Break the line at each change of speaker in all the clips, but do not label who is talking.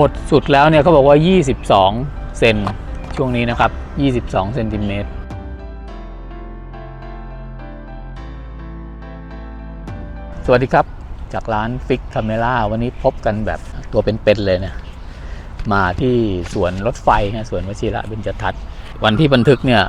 หดสุดแล้วเนี่ยเขาบอกว่า 22 เซนช่วงนี้นะครับ 22 เซนติเมตรสวัสดีครับ จากร้านฟิกคาเมล่าวันนี้พบกันแบบตัวเป็นๆเลยนะ มาที่สวนรถไฟนะสวนวชิระเบญจทัศน์วันที่บันทึกเนี่ย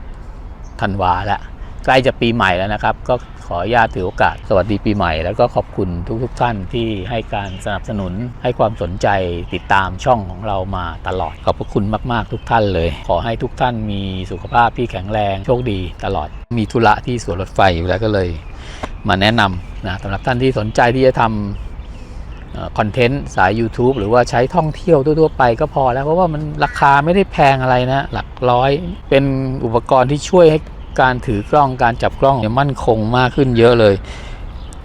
20 ธันวาแล้ว ใกล้จะปีใหม่แล้วนะครับ ก็ขออนุญาตถือโอกาส สวัสดีปีใหม่ แล้วก็ขอบคุณทุกๆทท่านที่ให้การสนับสนุน ให้ความสนใจติดตามช่องของเรามาตลอด ขอบพระคุณมากๆทุกท่านเลย ขอให้ทุกท่านมีสุขภาพที่แข็งแรงโชคดีตลอด มีธุระที่สวนรถไฟอยู่แล้วก็เลย มาแนะนำนะสำหรับท่านที่สนใจที่จะทำคอนเทนต์สาย YouTube หรือว่าใช้ท่องเที่ยวทั่วๆไปก็พอแล้วเพราะว่ามันราคาไม่ได้แพงอะไรนะ หลักร้อยเป็นอุปกรณ์ที่ช่วยให้ การถือกล้องการจับกล้องเนี่ยมั่นคงมากขึ้นเยอะเลย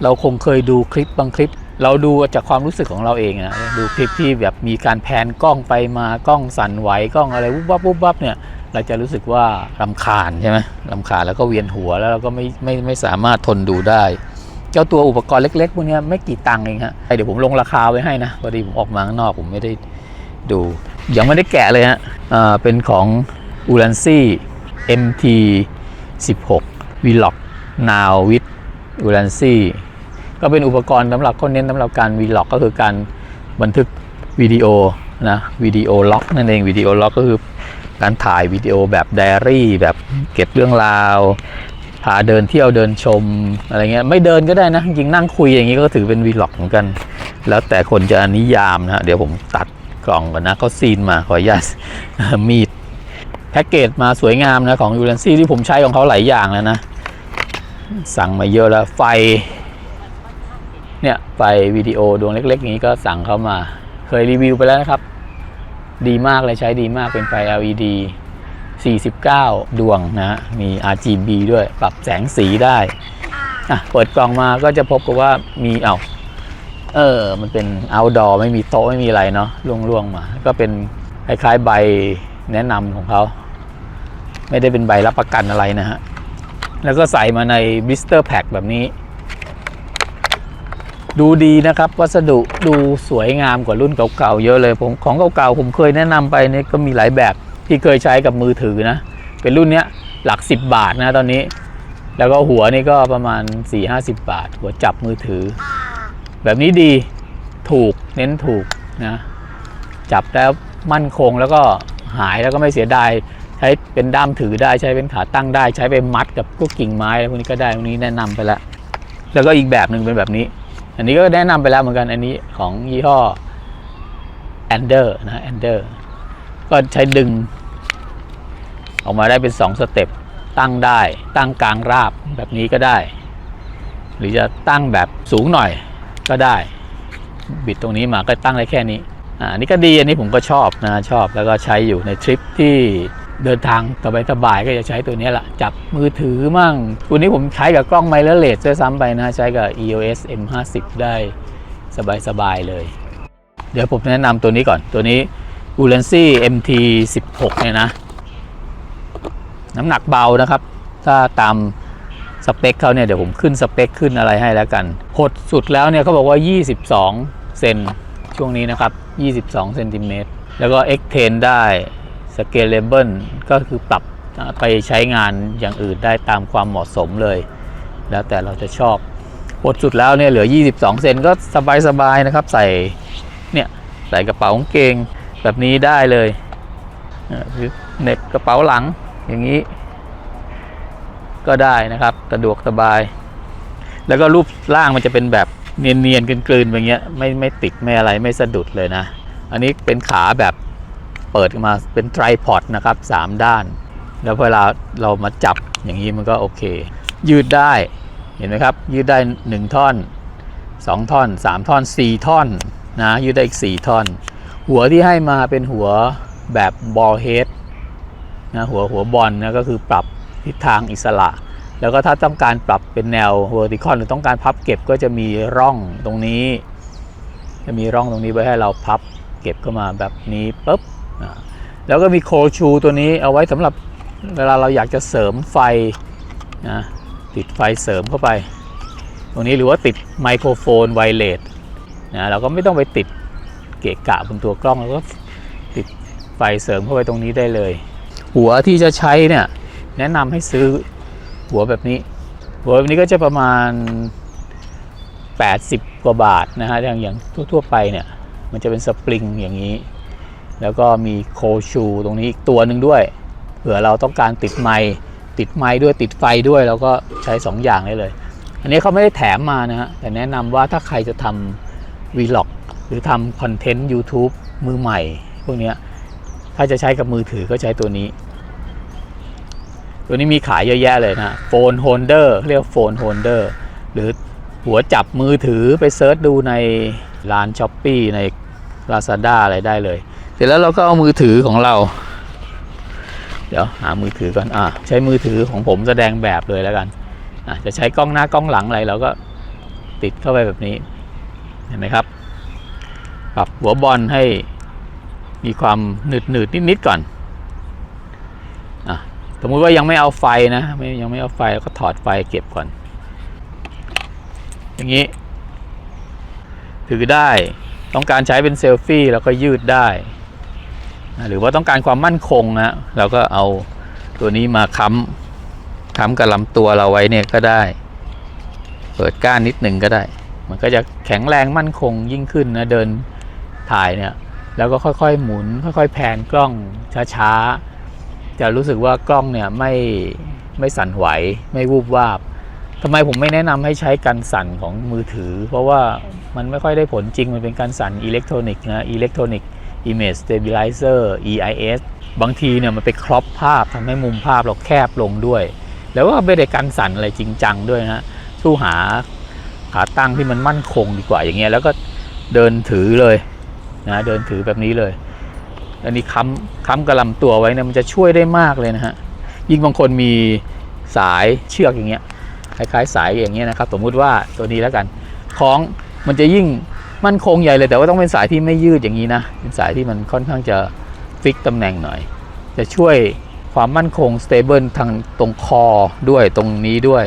เราคงเคยดูคลิปบางคลิป เราดูจากความรู้สึกของเราเองนะดูคลิปที่แบบมีการแพนกล้องไปมากล้องสั่นไหวกล้องอะไรวุบวับวุบวับเนี่ยเราจะรู้สึกว่ารำคาญใช่ไหมรำคาญแล้วก็เวียนหัวแล้วเราก็ไม่ไม่ไม่สามารถทนดูได้ เจ้าตัวอุปกรณ์เล็ก ๆ พวกนี้ไม่กี่ตังค์เองฮะเดี๋ยวผมลงราคาไว้ให้นะพอดีผมออกมาข้างนอกผมไม่ได้ดู ยังไม่ได้แกะเลยฮะอ่าเป็นของ u l a n c y MT 16 Vlog Now with u l a n c y ก็เป็นอุปกรณ์สำหรับคนเน้นสำหรับการ Vlog ก็คือการบันทึกวิดีโอนะวิดีโอล็อกนั่นเองวิดีโอล็อกก็คือการถ่ายวิดีโอแบบไดอารี่ แบบเก็บเรื่องราวพาเดินเที่ยวเดินชมอะไรเงี้ยไม่เดินก็ได้นะจริงนั่งคุยอย่างนี้ก็ถือเป็นวีล็อกเหมือนกัน แล้วแต่คนจะนิยามนะเดี๋ยวผมตัดกล่องก่อนนะเขาซีนมาขออนุญาตมีด แพ็กเกจมาสวยงามนะของยูเรนซี่ที่ผมใช้ของเขาหลายอย่างแล้วนะ สั่งมาเยอะแล้วไฟ เนี่ย ไฟวิดีโอดวงเล็กๆอย่างนี้ก็สั่งเขามา เคยรีวิวไปแล้วนะครับ ดีมากเลยใช้ดีมากเป็นไฟ LED 49 ดวงนะมี RGB ด้วยปรับแสงสีได้อะเปิดกล่องมาก็จะพบกับว่ามีเอาเออ มันเป็น outdoor ไม่มีโต๊ะไม่มีอะไรเนาะล่วงๆมา ก็เป็นคล้ายๆใบแนะนำของเขา ไม่ได้เป็นใบรับประกันอะไรนะฮะ แล้วก็ใส่มาใน blister pack แบบนี้ ดูดีนะครับ วัสดุดูสวยงามกว่ารุ่นเก่าๆเยอะเลยผมของเก่าๆผมเคยแนะนำไปเนี่ยก็มีหลายแบบที่เคยใช้กับมือถือนะ เป็นรุ่นเนี้ยหลัก 10 บาทนะตอนนี้ แล้วก็หัวนี่ก็ประมาณ 4-50 บาท หัวจับมือถือ แบบนี้ดีถูกเน้นถูกนะจับแล้วมั่นคงแล้วก็หายแล้วก็ไม่เสียดาย ช้เป็นด้ามถือได้ใช้เป็นขาตั้งได้ ใช้ไปมัดกับพวกกิ่งไม้อะไรพวกนี้ก็ได้พวกนี้แนะนำไปแล้วแล้วก็อีกแบบหนึ่งเป็นแบบนี้ อันนี้ก็แนะนำไปแล้วเหมือนกันอันนี้ของยี่ห้อ a n d e r นะ a n d e r ก็ใช้ดึง ออกมาได้เป็น2สเต็ปตั้งได้ตั้งกลางราบแบบนี้ก็ได้ หรือจะตั้งแบบสูงหน่อยก็ได้ บิดตรงนี้มาก็ตั้งได้แค่นี้อ่าอันนี้ก็ดีอันนี้ผมก็ชอบนะชอบแล้วก็ใช้อยู่ในทริปที่ เดินทางสบายๆก็จะใช้ตัวนี้แหละจับมือถือมั่ง ตัวนี้ผมใช้กับกล้องไมเลอร์เลสด้วยซ้ำไปนะ ใช้กับ EOS M50 ได้สบายๆเลย เดี๋ยวผมแนะนำตัวนี้ก่อนตัวนี้ u l a n c y MT16 เนี่ยนะ น้ำหนักเบานะครับ ถ้าตามสเปคเขาเนี่ย เดี๋ยวผมขึ้นสเปคขึ้นอะไรให้แล้วกัน หดสุดแล้วเนี่ยเขาบอกว่า 22 เซนช่วงนี้นะครับ 22 เซนติเมตร แล้วก็ X10 ได้ Scalable ก็คือปรับไปใช้งานอย่างอื่นได้ตามความเหมาะสมเลย แล้วแต่เราจะชอบหดสุดแล้วเนี่ยเหลือ 22 เซนก็สบายๆนะครับ ใส่เนี่ยใส่กระเป๋ากางเกงแบบนี้ได้เลยเน็บกระเป๋าหลังอย่างนี้ ก็ได้นะครับสะดวกสบาย แล้วก็รูปร่างมันจะเป็นแบบเนียนๆกลืนๆแบบเงี้ยไม่ไม่ติดไม่อะไรไม่สะดุดเลยนะ อันนี้เป็นขาแบบ เปิดมาเป็นไตรพอดนะครับสามด้าน แล้วเวลาเรามาจับอย่างนี้มันก็โอเค ยืดได้เห็นไหมครับ ยืดได้ 1 ท่อน 2 ท่อน 3 ท่อน 4 ท่อนนะยืดได้อีก 4 ท่อน หัวที่ให้มาเป็นหัวแบบบอลเฮดนะหัวหัวบอลนะก็คือปรับทิศทางอิสระ แล้วก็ถ้าต้องการปรับเป็นแนว vertical หรือต้องการพับเก็บก็จะมีร่องตรงนี้ จะมีร่องตรงนี้ไว้ให้เราพับเก็บเข้ามาแบบนี้ปุ๊บ แล้วก็มีโคชูตัวนี้เอาไว้สำหรับเวลาเราอยากจะเสริมไฟนะติดไฟเสริมเข้าไป ตรงนี้หรือว่าติดไมโครโฟนไวเลสนะเราก็ไม่ต้องไปติดเกะกะบนตัวกล้องแล้วก็ติดไฟเสริมเข้าไปตรงนี้ได้เลย หัวที่จะใช้เนี่ยแนะนำให้ซื้อหัวแบบนี้ หัวแบบนี้ก็จะประมาณ 80 กว่าบาทนะฮะอย่างอย่างทั่วๆไปเนี่ยมันจะเป็นสปริงอย่างนี้ แล้วก็มีโคชูตรงนี้อีกตัวหนึ่งด้วย เผื่อเราต้องการติดไมค์ติดไมค์ด้วยติดไฟด้วยเราก็ใช้ 2 อย่างได้เลย อันนี้เขาไม่ได้แถมมานะฮะแต่แนะนำว่าถ้าใครจะทำวีล็อกหรือทำคอนเทนต์ YouTube มือใหม่ พวกนี้ถ้าจะใช้กับมือถือก็ใช้ตัวนี้ ตัวนี้มีขายเยอะแยะเลยนะโฟนโฮลเดอร์เรียกโฟนโฮลเดอร์หรือหัวจับมือถือไปเซิร์ชดูในร้าน s h อ p e e ใน Lazada อะไรได้เลย ร็จแล้วเราก็เอามือถือของเรา เดี๋ยวหามือถือก่อนอะใช้มือถือของผมแสดงแบบเลยแล้วกันอะจะใช้กล้องหน้ากล้องหลังอะไรเราก็ติดเข้าไปแบบนี้เห็นไหมครับปรับหัวบอลให้มีความหนืดหนืดๆนิดก่อนอะสมมุติว่ายังไม่เอาไฟนะไม่ยังไม่เอาไฟก็ถอดไฟเก็บก่อน อย่างนี้ถือได้ต้องการใช้เป็นเซลฟี่แล้วก็ยืดได้ หรือว่าต้องการความมั่นคงนะเราก็เอาตัวนี้มาค้ำค้ำกับลำตัวเราไว้เนี่ยก็ได้ เปิดก้านนิดหนึ่งก็ได้ มันก็จะแข็งแรงมั่นคงยิ่งขึ้นนะเดินถ่ายเนี่ยแล้วก็ค่อยๆหมุน ค่อยๆแผนกล้องช้าๆจะรู้สึกว่ากล้องเนี่ยไม่ไม่สั่นไหวไม่วูบวาบทำไมผมไม่แนะนำให้ใช้กันสั่นของมือถือ เพราะว่ามันไม่ค่อยได้ผลจริงมันเป็นการสั่นอิเล็กทรอนิกส์นะอิเล็กทรอนิกส์ Image Stabilizer EIS บางทีเนี่ยมันไปครอปภาพทำให้มุมภาพเราแคบลงด้วย แล้วก็ไม่ได้กันสั่นอะไรจริงจังด้วยนะสู้หาขาตั้งที่มันมั่นคงดีกว่าอย่างเงี้ยแล้วก็เดินถือเลยนะเดินถือแบบนี้เลย อันนี้ค้ำค้ำกระลำตัวไว้เนี่ยมันจะช่วยได้มากเลยนะฮะยิ่งบางคนมีสายเชือกอย่างเงี้ยคล้ายๆสายอย่างเงี้ยนะครับ สมมุติว่าตัวนี้แล้วกันคล้องมันจะยิ่ง มั่นคงใหญ่เลยแต่ว่าต้องเป็นสายที่ไม่ยืดอย่างนี้นะเป็นสายที่มันค่อนข้างจะฟิกตำแหน่งหน่อย จะช่วยความมั่นคงสเตเบิลทางตรงคอด้วยตรงนี้ด้วย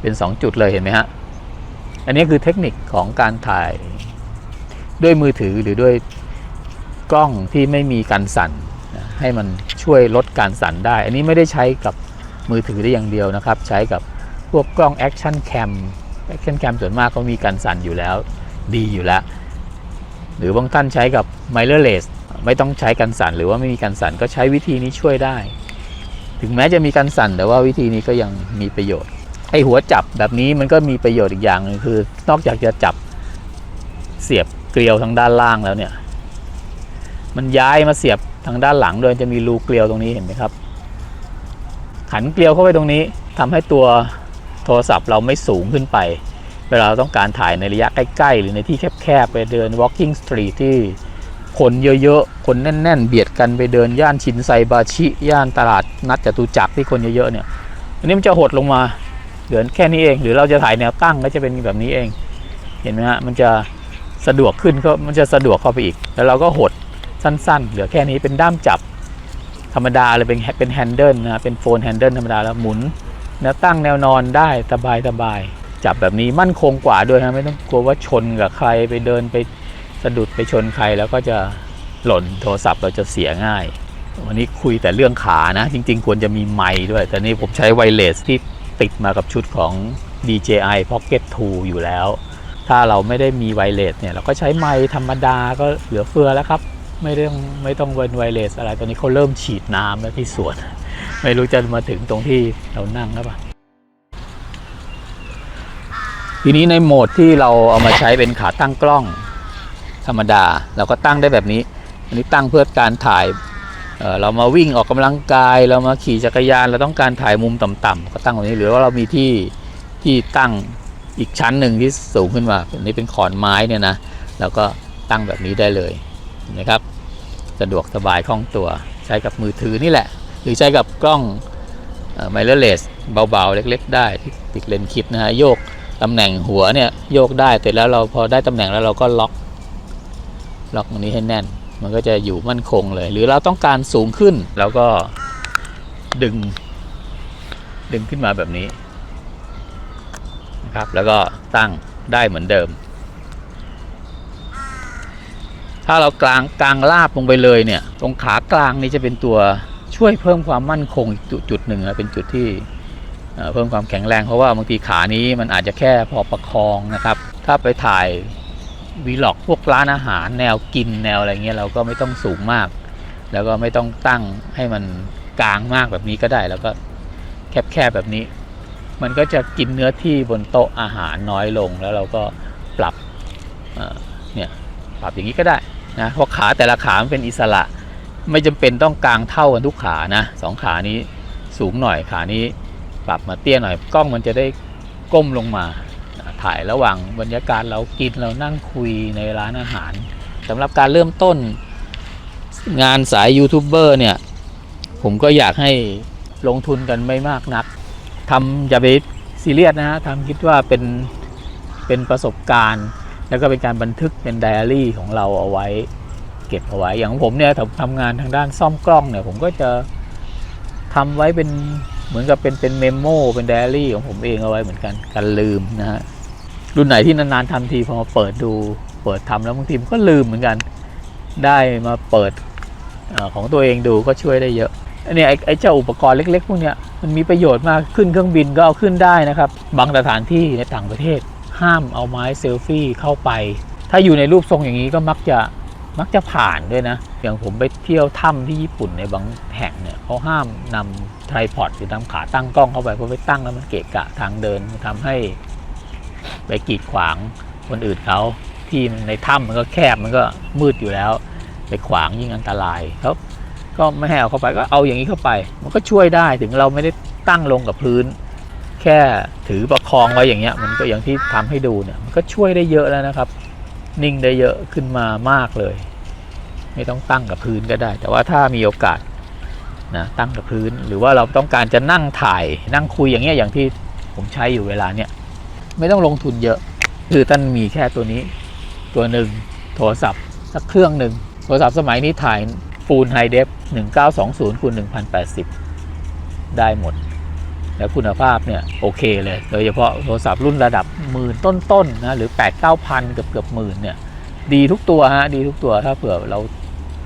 เป็น 2 จุดเลยเห็นไหมฮะ อันนี้คือเทคนิคของการถ่ายด้วยมือถือหรือด้วยกล้องที่ไม่มีการสั่นให้มันช่วยลดการสั่นได้ อันนี้ไม่ได้ใช้กับมือถือได้อย่างเดียวนะครับ ใช้กับพวกกล้องแอคชั่นแคมแอคชั่นแคมส่วนมากก็มีการสั่นอยู่แล้ว ดีอยู่แล้ว หรือบางท่านใช้กับ mirrorless ไม่ต้องใช้กันสั่นหรือว่าไม่มีการสั่นก็ใช้วิธีนี้ช่วยได้ ถึงแม้จะมีการสั่นแต่ว่าวิธีนี้ก็ยังมีประโยชน์ไอหัวจับแบบนี้มันก็มีประโยชน์อีกอย่างนึงคือ นอกจากจะจับเสียบเกลียวทางด้านล่างแล้วเนี่ย มันย้ายมาเสียบทางด้านหลังโดยจะมีรูเกลียวตรงนี้เห็นไหมครับขันเกลียวเข้าไปตรงนี้ทำให้ตัวโทรศัพท์เราไม่สูงขึ้นไป เวลาเราต้องการถ่ายในระยะใกล้ๆ หรือในที่แคบๆ ไปเดิน walking street ที่คนเยอะๆ คนแน่น ๆ เบียดกันไปเดินย่านชินไซบาชิ ย่านตลาดนัดจตุจักรที่คนเยอะๆเนี่ยอันนี้มันจะหดลงมาเหลือแค่นี้เอง หรือเราจะถ่ายแนวตั้งก็จะเป็นแบบนี้เอง เห็นไหมฮะมันจะสะดวกขึ้นก็มันจะสะดวกเข้าไปอีก แล้วเราก็หดสั้นๆ เหลือแค่นี้เป็นด้ามจับ ธรรมดาเลยเป็นเป็นแฮนเดิลนะเป็นโฟนแฮนเดิลธรรมดาแล้วหมุนแนวตั้งแนวนอนได้สบายสบาย จับแบบนี้มั่นคงกว่าด้วยนะไม่ต้องกลัวว่าชนกับใครไปเดินไปสะดุดไปชนใครแล้วก็จะหล่นโทรศัพท์เราจะเสียง่าย วันนี้คุยแต่เรื่องขานะ จริง ๆ ควรจะมีไมค์ด้วย แต่นี่ผมใช้ไวเลสที่ติดมากับชุดของ DJI Pocket 2 อยู่แล้ว ถ้าเราไม่ได้มีไวเลสเนี่ย เราก็ใช้ไมค์ธรรมดาก็เหลือเฟือแล้วครับ ไม่ต้องไม่ต้องเวนไวเลสอะไรตอนนี้เขาเริ่มฉีดน้ำแล้วที่สวน ไม่รู้จะมาถึงตรงที่เรานั่งแล้วปะ ทีนี้ในโหมดที่เราเอามาใช้เป็นขาตั้งกล้องธรรมดา เราก็ตั้งได้แบบนี้ อันนี้ตั้งเพื่อการถ่ายเเรามาวิ่งออกกำลังกาย เรามาขี่จักรยาน เราต้องการถ่ายมุมต่ำๆก็ตั้งแบบนี้ หรือว่าเรามีที่ที่ตั้งอีกชั้นหนึ่งที่สูงขึ้นมาอันนี้เป็นขอนไม้เนี่ยนะแล้วก็ตั้งแบบนี้ได้เลยนะครับสะดวกสบายคล่องตัวใช้กับมือถือนี่แหละ หรือใช้กับกล้องไมเลเลสเบาๆ เล็ก ๆ ได้ที่ติดเลนส์คลิปนะฮะโยก ตำแหน่งหัวเนี่ยโยกได้แต่แล้วเราพอได้ตำแหน่งแล้วเราก็ล็อก ล็อกตรงนี้ให้แน่น มันก็จะอยู่มั่นคงเลย หรือเราต้องการสูงขึ้นเราก็ดึง ดึงขึ้นมาแบบนี้นะครับ แล้วก็ตั้งได้เหมือนเดิม ถ้าเรากลางกลางลาบลงไปเลยเนี่ย ตรงขากลางนี่จะเป็นตัวช่วยเพิ่มความมั่นคงอีกจุดจุดหนึ่งนะเป็นจุดที่ เพิ่มความแข็งแรงเพราะว่าบางทีขานี้มันอาจจะแค่พอประคองนะครับ ถ้าไปถ่ายวีล็อกพวกร้านอาหารแนวกินแนวอะไรเงี้ยเราก็ไม่ต้องสูงมาก แล้วก็ไม่ต้องตั้งให้มันกลางมากแบบนี้ก็ได้ แล้วก็แคบๆแบบนี้ มันก็จะกินเนื้อที่บนโต๊ะอาหารน้อยลงแล้วเราก็ปรับเอ่อเนี่ยปรับอย่างนี้ก็ได้นะเพราะขาแต่ละขามันเป็นอิสระ ไม่จำเป็นต้องกลางเท่ากันทุกขานะสองขานี้สูงหน่อยขานี้ ปรับมาเตี้ยหน่อยกล้องมันจะได้ก้มลงมาถ่ายระหว่างบรรยากาศเรากินเรานั่งคุยในร้านอาหารสำหรับการเริ่มต้นงานสายยูทูบเบอร์เนี่ย ผมก็อยากให้ลงทุนกันไม่มากนักทำอย่าไปซีเรียสนะฮะทำคิดว่าเป็นเป็นประสบการณ์ แล้วก็เป็นการบันทึกเป็นไดอารี่ของเราเอาไว้ เก็บเอาไว้อย่างผมเนี่ยผมทำงานทางด้านซ่อมกล้องเนี่ย ผมก็จะทำไว้เป็น เหมือนกับเป็นเป็นเมมโมเป็นไดอารี่ของผมเองเอาไว้เหมือนกันกันลืมนะฮะรุ่นไหนที่นานๆทำทีพอมาเปิดดูเปิดทำแล้วบางทีมันก็ลืมเหมือนกัน ได้มาเปิดอของตัวเองดูก็ช่วยได้เยอะอันนี้ไอ้ไอเจ้าอุปกรณ์เล็ก ๆ พวกเนี้ยมันมีประโยชน์มากขึ้นเครื่องบินก็เอาขึ้นได้นะครับ บางสถานที่ในต่างประเทศ ห้ามเอาไม้เซลฟี่เข้าไป ถ้าอยู่ในรูปทรงอย่างนี้ก็มักจะ มักจะผ่านด้วยนะ อย่างผมไปเที่ยวถ้ำที่ญี่ปุ่นในบางแห่งเนี่ยเขาห้ามนำไทรพอดหรือนำขาตั้งกล้องเข้าไปเพราะไปตั้งแล้วมันเกะกะทางเดินทำให้ไปกีดขวางคนอื่นเขาที่ในถ้ำมันก็แคบมันก็มืดอยู่แล้ว ไปขวางยิ่งอันตรายเขาก็ไม่ให้เอาเข้าไปก็เอาอย่างนี้เข้าไป มันก็ช่วยได้ถึงเราไม่ได้ตั้งลงกับพื้น แค่ถือประคองไว้อย่างเงี้ย มันก็อย่างที่ทำให้ดูเนี่ยมันก็ช่วยได้เยอะแล้วนะครับ นิ่งได้เยอะขึ้นมามากเลย ไม่ต้องตั้งกับพื้นก็ได้ แต่ว่าถ้ามีโอกาสนะตั้งกับพื้น หรือว่าเราต้องการจะนั่งถ่ายนั่งคุยอย่างเงี้ยอย่างที่ผมใช้อยู่เวลาเนี้ยไม่ต้องลงทุนเยอะ คือท่านมีแค่ตัวนี้ ตัวหนึ่งโทรศัพท์สักเครื่องหนึ่งโทรศัพท์สมัยนี้ถ่ายฟูลไฮเดฟ1920คูณ1080 ได้หมด แล้วคุณภาพเนี่ยโอเคเลย โดยเฉพาะโทรศัพท์รุ่นระดับหมื่นต้นๆนะหรือ 8 9 0 0 0 เกือบเกือบหมื่นเนี่ยดีทุกตัวฮะดีทุกตัวถ้าเผื่อเรา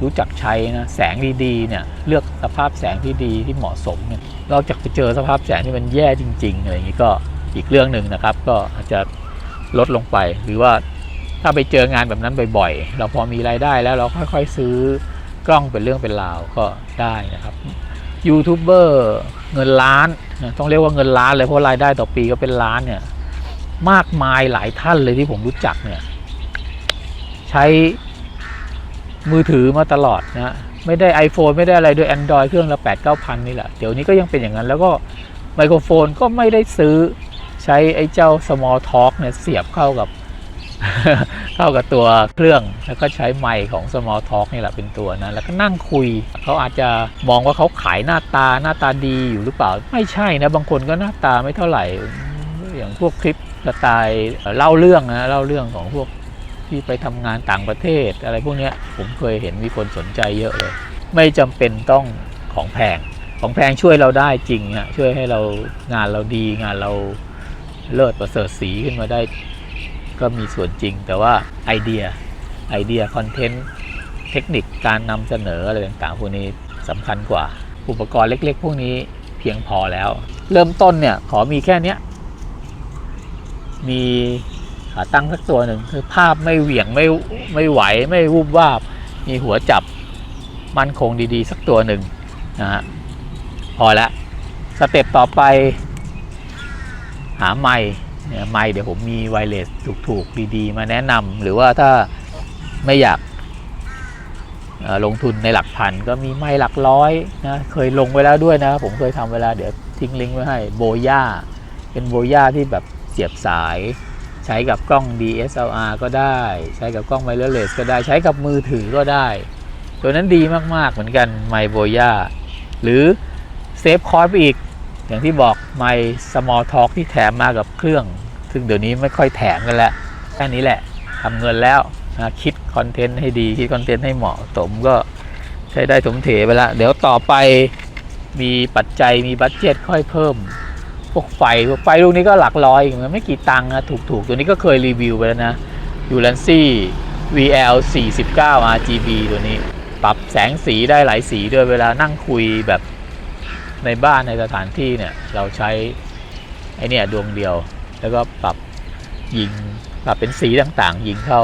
รู้จักใช้นะแสงดีๆเนี่ยเลือกสภาพแสงที่ดีที่เหมาะสมเนี่ยนอกจากไปเจอสภาพแสงที่มันแย่จริง ๆ อะไรอย่างนี้ก็อีกเรื่องหนึ่งนะครับ ก็อาจจะลดลงไป หรือว่าถ้าไปเจองานแบบนั้นบ่อยๆ เราพอมีรายได้แล้วเราค่อยๆซื้อกล้องเป็นเรื่องเป็นราวก็ได้นะครับยูทูบเบอร์เงินล้านต้องเรียกว่าเงินล้านเลยเพราะรายได้ต่อปีก็เป็นล้านเนี่ยมากมายหลายท่านเลยที่ผมรู้จักเนี่ยใช้ มือถือมาตลอดนะไม่ได้ iPhone ไม่ได้อะไรด้วย Android เครื่องละ 8 9 0 0 0 นี่แหละ เดี๋ยวนี้ก็ยังเป็นอย่างนั้น แล้วก็ไมโครโฟนก็ไม่ได้ซื้อใช้ไอ้เจ้า Small Talk เนี่ยเสียบเข้ากับ เข้ากับตัวเครื่อง แล้วก็ใช้ไมค์ของ Small Talk นี่แหละเป็นตัวนะ แล้วก็นั่งคุย เขาอาจจะมองว่าเขาขายหน้าตาหน้าตาดีอยู่หรือเปล่า ไม่ใช่นะ บางคนก็หน้าตาไม่เท่าไหร่ อย่างพวกคลิปสไตล์เล่าเรื่องนะเล่าเรื่องของพวก ที่ไปทำงานต่างประเทศ อะไรพวกนี้ผมเคยเห็นมีคนสนใจเยอะเลย ไม่จำเป็นต้องของแพง ของแพงช่วยเราได้จริงฮะช่วยให้เรางานเราดีงานเราเลิศประเสริฐสีขึ้นมาได้ ก็มีส่วนจริง แต่ว่าไอเดียไอเดียคอนเทนต์เทคนิคการนำเสนออะไรต่างๆพวกนี้สำคัญกว่า อุปกรณ์เล็ก ๆ พวกนี้เพียงพอแล้ว เริ่มต้นเนี่ยขอมีแค่เนี้ยมี ขาตั้งสักตัวหนึ่งคือภาพไม่เหวี่ยงไม่ไม่ไหวไม่วูบวาบ มีหัวจับมั่นคงดีๆ สักตัวหนึ่งนะฮะพอละสเต็ปต่อไป หาไมค์เนี่ยไมค์เดี๋ยวผมมีไวเลสถูกๆ ดีๆ มาแนะนำหรือว่าถ้าไม่อยากลงทุนในหลักพันก็มีไมค์หลักร้อยนะเคยลงไว้แล้วด้วยนะ ผมเคยทำเวลาเดี๋ยวทิ้งลิงก์ไว้ให้โบย่าเป็นโบย่าที่แบบเสียบสาย ใช้กับกล้อง DSLR ก็ได้ ใช้กับกล้องไวเลสก็ได้ใช้กับมือถือก็ได้ ตัวนั้นดีมาก ๆ เหมือนกันไมโบย่าหรือเซฟคอร์สไปอีก อย่างที่บอกไม small talk ที่แถมมากับเครื่อง ซึ่งเดี๋ยวนี้ไม่ค่อยแถมกันแล้วแค่นี้แหละทำเงินแล้วนะคิดคอนเทนต์ให้ดี คิดคอนเทนต์ให้เหมาะสมก็ใช้ได้สมเถไปล้วเดี๋ยวต่อไปมีปัจจัยมีบัตเจ็ตค่อยเพิ่ม พวกไฟพวกไฟลูกนี้ก็หลักร้อยมันไม่กี่ตังค์นะถูกๆ ตัวนี้ก็เคยรีวิวไปแล้วนะยูแลนซี่ VL 49 RGB ตัวนี้ ปรับแสงสีได้หลายสีด้วยเวลานั่งคุยแบบในบ้านในสถานที่เนี่ย เราใช้ไอเนี่ยดวงเดียว แล้วก็ปรับยิงปรับเป็นสีต่างๆ ยิงเข้า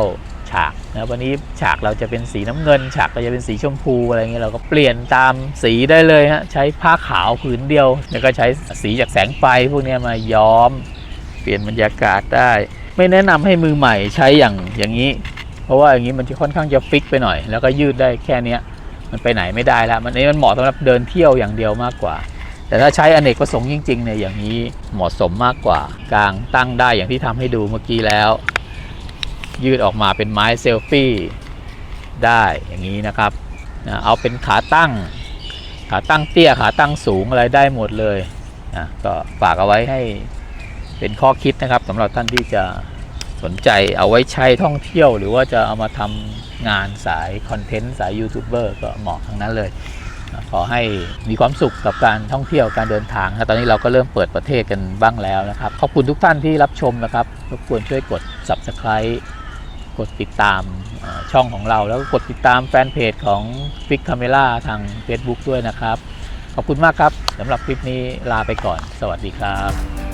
ฉากนะวันนี้ฉากเราจะเป็นสีน้ำเงิน ฉากเราจะเป็นสีชมพูอะไรเงี้ยเราก็เปลี่ยนตามสีได้เลยฮะใช้ผ้าขาวผืนเดียว แล้วก็ใช้สีจากแสงไฟพวกนี้มาย้อม เปลี่ยนบรรยากาศได้ ไม่แนะนำให้มือใหม่ใช้อย่างอย่างนี้ เพราะว่าอย่างนี้มันจะค่อนข้างจะฟิกไปหน่อย แล้วก็ยืดได้แค่เนี้ยมันไปไหนไม่ได้แล้วมันนี้มันเหมาะสำหรับเดินเที่ยวอย่างเดียวมากกว่า แต่ถ้าใช้อเนกประสงค์จริงๆเนี่ยอย่างนี้เหมาะสมมากกว่า กลางตั้งได้อย่างที่ทำให้ดูเมื่อกี้แล้ว ยืดออกมาเป็นไม้เซลฟี่ได้อย่างนี้นะครับนะเอาเป็นขาตั้ง ขาตั้งเตี้ยขาตั้งสูงอะไรได้หมดเลยนะก็ฝากเอาไว้ให้เป็นข้อคิดนะครับสำหรับท่านที่จะสนใจเอาไว้ใช้ท่องเที่ยว หรือว่าจะเอามาทำงานสายคอนเทนต์สายยูทูบเบอร์ก็เหมาะทั้งนั้นเลย ขอให้มีความสุขกับการท่องเที่ยวการเดินทางนะตอนนี้เราก็เริ่มเปิดประเทศกันบ้างแล้วนะครับ ขอบคุณทุกท่านที่รับชมนะครับรบกวนช่วยกด subscribe กดติดตามช่องของเรา แล้วก็กดติดตามแฟนเพจของ f i x Camera ทาง Facebook ด้วยนะครับ ขอบคุณมากครับสำหรับคลิปนี้ลาไปก่อน สวัสดีครับ